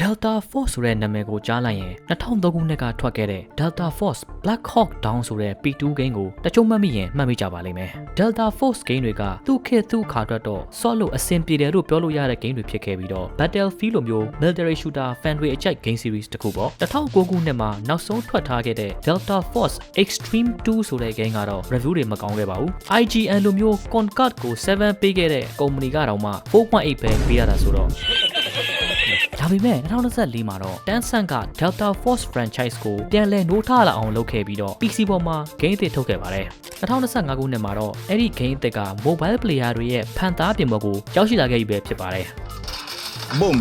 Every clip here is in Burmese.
Delta Force ဆိုတဲ့နာမည်ကိုကြားလိုက်ရင်2003ခုနှစ်ကထွက်ခဲ့တဲ့ Delta Force Black Hawk Down ဆိုတဲ့ P2 game ကိုတချို့မှတ်မိရင်မှတ်မိကြပါလိမ့်မယ်။ Delta Force game တွေကသူ့ခေတ်သူ့ခါအတွက်တော့ solid လို့အဆင်ပြေတယ်လို့ပြောလို့ရတဲ့ game တွေဖြစ်ခဲ့ပြီးတော့ Battlefield လိုမျိုး military shooter fan တွေအကြိုက် game series တစ်ခုပေါ့။2009ခုနှစ်မှာနောက်ဆုံးထွက်ထားခဲ့တဲ့ Delta Force Extreme 2ဆိုတဲ့ game ကတော့ review တွေမကောင်းခဲ့ပါဘူး။ IGN လိုမျိုး Concord ကို7ပေးခဲ့တဲ့ကုမ္ပဏီကတော့မှ4.8ပဲပေးရတာဆိုတော့ ဒါပေမဲ့2024မှာတော့ Tencent က Delta Force franchise ကိုပြန်လည်နိုးထလာအောင်လုပ်ခဲ့ပြီးတော့ PC ပေါ်မှာ game အသစ်ထုတ်ခဲ့ပါတယ်။2025ခုနှစ်မှာတော့အဲ့ဒီ game အသစ်က mobile player တွေရဲ့ဖန်သားပြင်ပေါ်ကိုရောက်ရှိလာခဲ့ပြီပဲဖြစ်ပါတယ် boom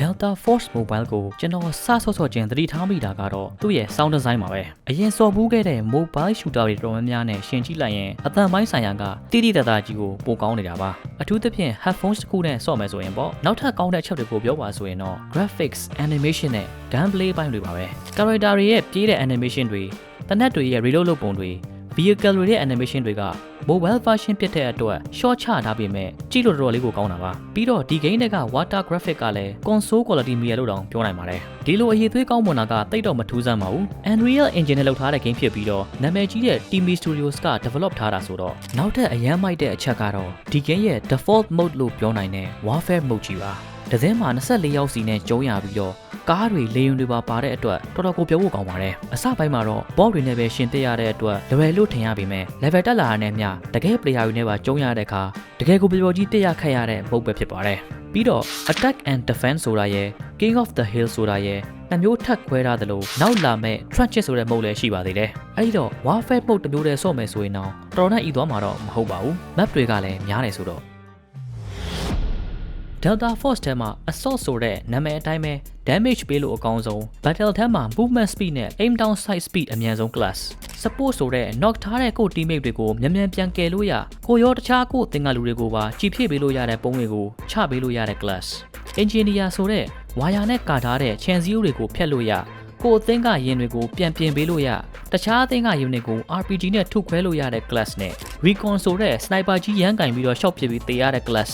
Delta Force Mobile ကိုကျွန်တော်စဆော့ဆော့ချင်းသတိထားမိတာကတော့သူ့ရဲ့ sound design ပါပဲအရင်စော်ဘူးခဲ့တဲ့ mobile shooter တွေတော်တော်များများနဲ့ရှင်ကြည့်လိုက်ရင်အသံပိုင်းဆိုင်ရာကတိတိတတ်တာကြီးကိုပိုကောင်းနေတာပါအထူးသဖြင့် headphones တစ်ခုနဲ့ဆော့မယ်ဆိုရင်ပေါ့နောက်ထပ်ကောင်းတဲ့အချက်တွေကိုပြောပါဆိုရင်တော့ graphics animation နဲ့ gameplay ဘိုင်းတွေပါပဲ character တွေရဲ့ပြေးတဲ့ animation တွေတနက်တွေရဲ့ reload လုပ်ပုံတွေ vehicle တွေရဲ့ animation တွေက mobile version ဖြစ်တဲ့အတွက် short ချထားပေမဲ့ကြည့်လို့တော်တော်လေးကိုကောင်းတာပါပြီးတော့ဒီ game တွေက water graphic ကလည်း console quality မြည်လို့တောင်ပြောနိုင်ပါတယ်ဒီလိုအရေးသွေးကောင်းမွန်တာကတိတ်တော့မထူးဆန်းပါဘူး Unreal Engine နဲ့လုပ်ထားတဲ့ game ဖြစ်ပြီးတော့နာမည်ကြီးတဲ့ Team Studios က develop ထားတာဆိုတော့နောက်ထပ်အရန်မိုက်တဲ့အချက်ကတော့ဒီ game ရဲ့ default mode လို့ပြောနိုင်တဲ့ warfare mode ကြီးပါတစင်းမှာ24ယောက်စီနဲ့ကျုံးရပြီးတော့ ကားတွေလေယာဉ်တွေပါပါတဲ့အတွက်တော်တော်ကိုပြောဖို့ကောင်းပါတယ်အစပိုင်းမှာတော့ boss တွေနဲ့ပဲရှင်သိရတဲ့အတွက်လွယ်လို့ထင်ရပေမဲ့ level တက်လာတာနဲ့မျှတကယ် player တွေနဲ့ပါကျုံးရတဲ့အခါတကယ်ကိုပျော်ကြီးတက်ရခက်ရတဲ့ဘုတ်ပဲဖြစ်ပါတယ်ပြီးတော့ attack and defense ဆိုတာရယ် king of the hill ဆိုတာရယ်နှမျိုးထပ်ခွဲထားသလိုနောက်လာမဲ့ trenches ဆိုတဲ့မုတ်လည်းရှိပါသေးတယ်အဲဒီတော့ warfare mode တစ်မျိုးတည်းဆော့မယ်ဆိုရင်တော့တော်တော်နဲ့ဤသွားမှာတော့မဟုတ်ပါဘူး map တွေကလည်းများတယ်ဆိုတော့ Delta Force ထဲမှာ Assault ဆိုတဲ့နာမည်အတိုင်းပဲ damage ပေးလို့အကောင်းဆုံး Battle ထဲမှာ movement speed နဲ့ aim down sight speed အမြန်ဆုံး class support ဆိုတဲ့ knock ထားတဲ့ကို teammate တွေကိုမြန်မြန်ပြန်ကယ်လို့ရကိုရောတခြားကိုတင်ကလူတွေကိုပါကြည်ဖြည့်ပေးလို့ရတဲ့ပုံတွေကိုချပေးလို့ရတဲ့ class engineer ဆိုတဲ့ဝါယာနဲ့ကာထားတဲ့ chain zero တွေကိုဖျက်လို့ရကိုအသင်းကရင်တွေကိုပြန်ပြင်ပေးလို့ရတခြားအသင်းကရင်တွေကို RPG နဲ့ထုခွဲလို့ရတဲ့ class နဲ့ recon ဆိုတဲ့ sniper ကြီးရမ်းကင်ပြီးတော့ shot ပစ်ပြီးတေရတဲ့ class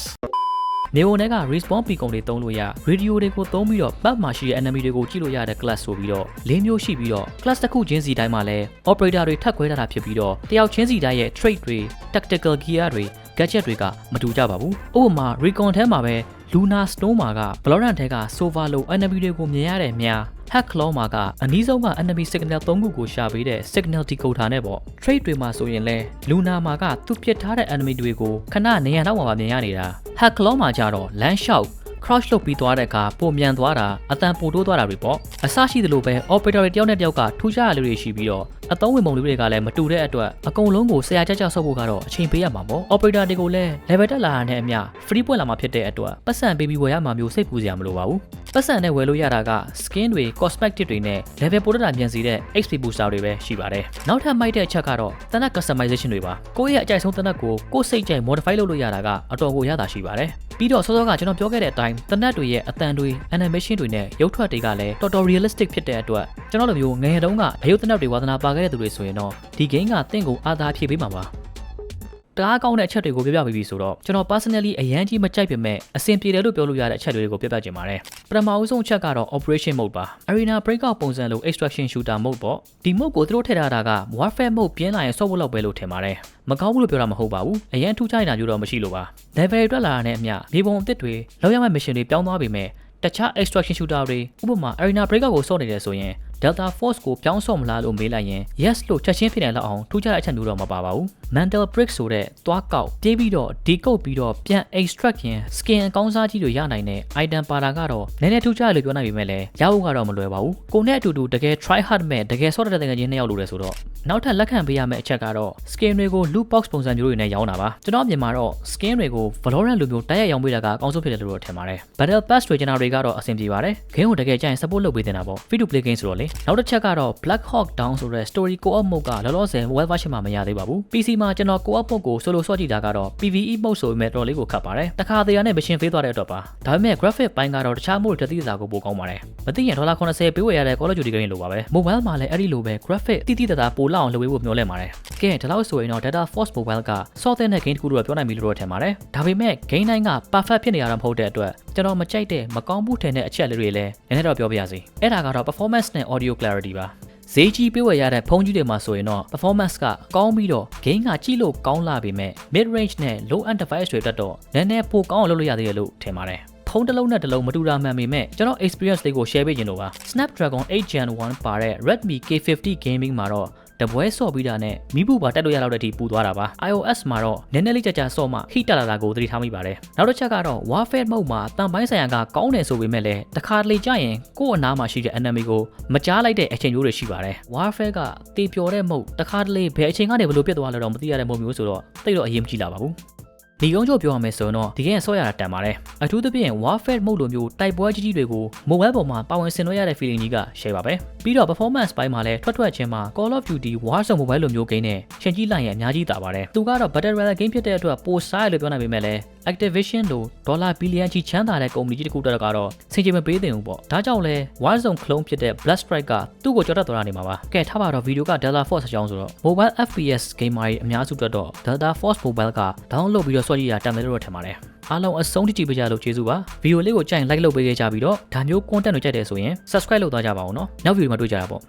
နေဝင်တွေက respawn beacon တွေသုံးလို့ရ radio တွေကိုသုံးပြီးတော့ map မှာရှိတဲ့ enemy တွေကိုကြည့်လို့ရတဲ့ class ဆိုပြီးတော့၄မျိုးရှိပြီးတော့ class တစ်ခုချင်းစီတိုင်းမှာလည်း operator တွေထပ်ခွဲထားတာဖြစ်ပြီးတော့တယောက်ချင်းစီတိုင်းရဲ့ trait တွေ tactical gear တွေ gadget တွေကမတူကြပါဘူးဥပမာ recon ထဲမှာပဲ Luna Stone မှာက Valorant ထဲက Sova လို enemy တွေကိုမြင်ရတဲ့မြာ Hack Claw မှာကအနည်းဆုံးက enemy signal 3ခုကိုရှာပေးတဲ့ signal decoder နဲ့ပေါ့ trade တွေမှာဆိုရင်လဲ Luna မှာကသူပြစ်ထားတဲ့ enemy တွေကိုခဏနေရတော့မှာမြင်ရနေတာ Hack Claw မှာကြတော့ land shot crouch လုပ်ပြီးသွားတဲ့အခါပုံမြန်သွားတာအတန်ပိုတိုးသွားတာတွေပေါ့အစရှိသလိုပဲ operator တွေတယောက်နဲ့တယောက်ကထူးခြားရလေးတွေရှိပြီးတော့အသုံးဝင်ပုံလေးတွေကလည်းမတူတဲ့အတွက်အကုန်လုံးကိုဆရာကြကြဆော့ဖို့ကတော့အချိန်ပေးရမှာပေါ့ operator တွေကိုလည်း level တက်လာတာနဲ့အမျှ free ပွင့်လာမှာဖြစ်တဲ့အတွက်ပတ်စံပေးပြီးဝယ်ရမှာမျိုးစိတ်ပူစရာမလိုပါဘူး ပတ်စံနဲ့ဝယ်လို့ရတာက skin တွေ cosmetic တွေနဲ့ level ပိုတက်တာမြန်စီတဲ့ XP booster တွေပဲရှိပါတယ်နောက်ထပ်မိုက်တဲ့အချက်ကတော့တနက် customization တွေပါကိုယ့်ရဲ့အကြိုက်ဆုံးတနက်ကိုကိုယ့်စိတ်ကြိုက် modify လုပ်လို့ရတာကအတော်ကိုရတာရှိပါတယ်ပြီးတော့စောစောကကျွန်တော်ပြောခဲ့တဲ့အတိုင်းတနက်တွေရဲ့အတန်တွေ animation တွေနဲ့ရုပ်ထွက်တွေကလည်းတော်တော် realistic ဖြစ်တဲ့အတွက်ကျွန်တော်လိုမျိုးငယ်တုန်းကအယုတ်တနက်တွေဝါသနာပါခဲ့တဲ့သူတွေဆိုရင်တော့ဒီ game ကတင့်ကိုအာသာဖြည့်ပေးမှာပါ တအားကောင်းတဲ့အချက်တွေကိုပြပြပေးပြီဆိုတော့ကျွန်တော် personally အရန်ကြီးမကြိုက်ပေမဲ့အဆင်ပြေတယ်လို့ပြောလို့ရတဲ့အချက်တွေကိုပြပြချင်ပါတယ်ပထမအဦးဆုံးအချက်ကတော့ operation mode ပါ arena breakout ပုံစံလို extraction shooter mode ပေါ့ဒီ mode ကိုသူတို့ထည့်ထားတာက warfare mode ပြင်းလာရင် software လောက်ပဲလို့ထင်ပါတယ်မကောင်းဘူးလို့ပြောတာမဟုတ်ပါဘူးအရန်ထူးခြားနေတာမျိုးတော့မရှိလို့ပါ level တွေတက်လာတာနဲ့အမျှမြေပုံအသစ်တွေလောက်ရမယ့် mission တွေပြောင်းသွားပြီမဲ့တခြား extraction shooter တွေဥပမာ arena breakout ကိုစော့နေတယ်ဆိုရင် Delta Force ကိုပြောင်းဆော့မလားလို့မေးလိုက်ရင် yes လို့ချက်ချင်းဖြစ်နိုင်လောက်အောင်ထူးခြားတဲ့အချက်မျိုးတော့မပါပါဘူး Mantle Brick ဆိုတဲ့သွားကောက်ပြေးပြီးတော့ decode ပြီးတော့ပြန် extract ရင် skin အကောင်းစားကြီးတွေရနိုင်တဲ့ item ပါတာကတော့နည်းနည်းထူးခြားတယ်လို့ပြောနိုင်ပေမဲ့လည်းရဖို့ကတော့မလွယ်ပါဘူးကိုနဲ့အတူတူတကယ် try hard မဲ့တကယ်ဆော့တဲ့တကယ်ချင်းနှစ်ယောက်လိုတယ်ဆိုတော့နောက်ထပ်လက်ခံပေးရမယ့်အချက်ကတော့ skin တွေကို loot box ပုံစံမျိုးတွေနဲ့ရောင်းတာပါကျွန်တော်အမြင်မှာတော့ skin တွေကို Valorant လိုမျိုးတိုက်ရိုက်ရောင်းပေးတာကအကောင်းဆုံးဖြစ်တယ်လို့တော့ထင်ပါတယ် Battle Pass တွေကျွန်တော်တွေကတော့အဆင်ပြေပါတယ် game ကိုတကယ်ကြိုင် support လုပ်ပေးတင်တာပေါ့ free to play game ဆိုတော့လေပါတယ်နောက်တစ်ချက်ကတော့ Black Hawk Down ဆိုတဲ့ story co-op mode ကလောလောဆယ် mobile version မှာမရသေးပါဘူး PC မှာကျွန်တော် co-op mode ကို solo ဆော့ကြည့်တာကတော့ PVE mode ဆိုပေမဲ့တော်လေးကိုခတ်ပါတယ်တခါတရံနဲ့မရှင်ဖေးသွားတဲ့အတွက်ပါဒါပေမဲ့ graphic ပိုင်းကတော့တခြား mode တစ်သီးစာကိုပိုကောင်းပါတယ်မသိရင်ဒေါ်လာ80ပေးဝယ်ရတဲ့ Call of Duty game လိုပါပဲ mobile မှာလည်းအဲ့ဒီလိုပဲ graphic တိတိတသားပိုလောက်အောင်လုပ်ပေးဖို့မျှော်လင့်ပါတယ်ကဲဒီလောက်ဆိုရင်တော့ Data Force Mobile ကစောတဲ့တဲ့ game တစ်ခုလို့ပြောနိုင်ပြီလို့တော့ထင်ပါတယ်ဒါပေမဲ့ game တိုင်းက perfect ဖြစ်နေရတာမဟုတ်တဲ့အတွက် ကျွန်တော်မကြိုက်တဲ့မကောင်းဘူးထင်တဲ့အချက်လေးတွေလည်းနည်းနည်းတော့ပြောပြရစီအဲ့ဒါကတော့ performance နဲ့ audio clarity ပါဈေးကြီးပေးဝယ်ရတဲ့ဖုန်းကြီးတွေမှာဆိုရင်တော့ performance ကကောင်းပြီးတော့ game ကကြည့်လို့ကောင်းလာပေမဲ့ mid range နဲ့ low end device တွေတက်တော့နည်းနည်းပိုကောင်းအောင်လုပ်လို့ရသေးတယ်လို့ထင်ပါတယ်ဖုန်းတစ်လုံးနဲ့တစ်လုံးမတူတာမှန်ပေမဲ့ကျွန်တော် experience လေးကို share ပေးခြင်းလို့ပါ Snapdragon 8 Gen 1ပါတဲ့ Redmi K50 gaming မှာတော့ တပွဲဆော့ပြီးတာနဲ့မိဘူးပါတက်လို့ရတော့တဲ့အထိပူသွားတာပါ iOS မှာတော့နည်းနည်းလေးကြာကြာဆော့မှ heat တက်လာတာကိုသတိထားမိပါတယ်နောက်တစ်ချက်ကတော့ Warfare mode မှာတန်ပိုင်းဆိုင်ရာကကောင်းတယ်ဆိုပေမဲ့လည်းတစ်ခါတလေကြာရင်ကိုယ့်အနားမှာရှိတဲ့ enemy ကိုမကြားလိုက်တဲ့အချိန်မျိုးတွေရှိပါတယ် Warfare ကတေပျော်တဲ့ mode တစ်ခါတလေဘယ်အချိန်ကနေဘယ်လိုပြတ်သွားလဲတော့မသိရတဲ့ mode မျိုးဆိုတော့တိတ်တော့အရေးမကြီးလာပါဘူးဒီကုန်းချုပ်ပြောရမယ်ဆိုတော့ဒီကနေ့ဆော့ရတာတန်ပါတယ်အထူးသဖြင့် Warfare mode လိုမျိုးတိုက်ပွဲကြီးကြီးတွေကို mobile ပေါ်မှာပါဝင်ဆင်နွှဲရတဲ့ feeling ကြီးက share ပါပဲ ပြီးတော့ performance ပိုင်းမှာလည်းထွက်ထွက်ချင်းမှာ Call of Duty Warzone mobile လိုမျိုး game နဲ့ရှင်ကြီးလိုက်ရင်အများကြီးတာပါတယ်သူကတော့ Battle Royale game ဖြစ်တဲ့အတွက်ပိုစားရလို့ပြောနိုင်ပေမဲ့လည်း Activision လိုဒေါ်လာဘီလီယံချီချမ်းသာတဲ့ကုမ္ပဏီကြီးတစ်ခုတက်ကတော့စင်ကြေမပေးသင့်ဘူးပေါ့ဒါကြောင့်လဲ Warzone clone ဖြစ်တဲ့ Blood Strike ကသူ့ကိုကြောက်တတ်သွားတာနေမှာပါကဲထားပါတော့ဗီဒီယိုက Delta Force အကြောင်းဆိုတော့ Mobile FPS gamer တွေအများစုအတွက်တော့ Delta Force Mobile က download ပြီးတော့ဆွဲကြည့်ရတာတန်တယ်လို့ထင်ပါတယ် အားလုံးအဆုံးထိကြည့်ပေးကြလို့ကျေးဇူးပါဗီဒီယိုလေးကိုကြိုက် like လုပ်ပေးခဲ့ကြပြီးတော့ဒါမျိုး content တွေကြိုက်တယ်ဆိုရင် subscribe လုပ်သွားကြပါအောင်နော်နောက်ဗီဒီယိုမှာတွေ့ကြတာပေါ့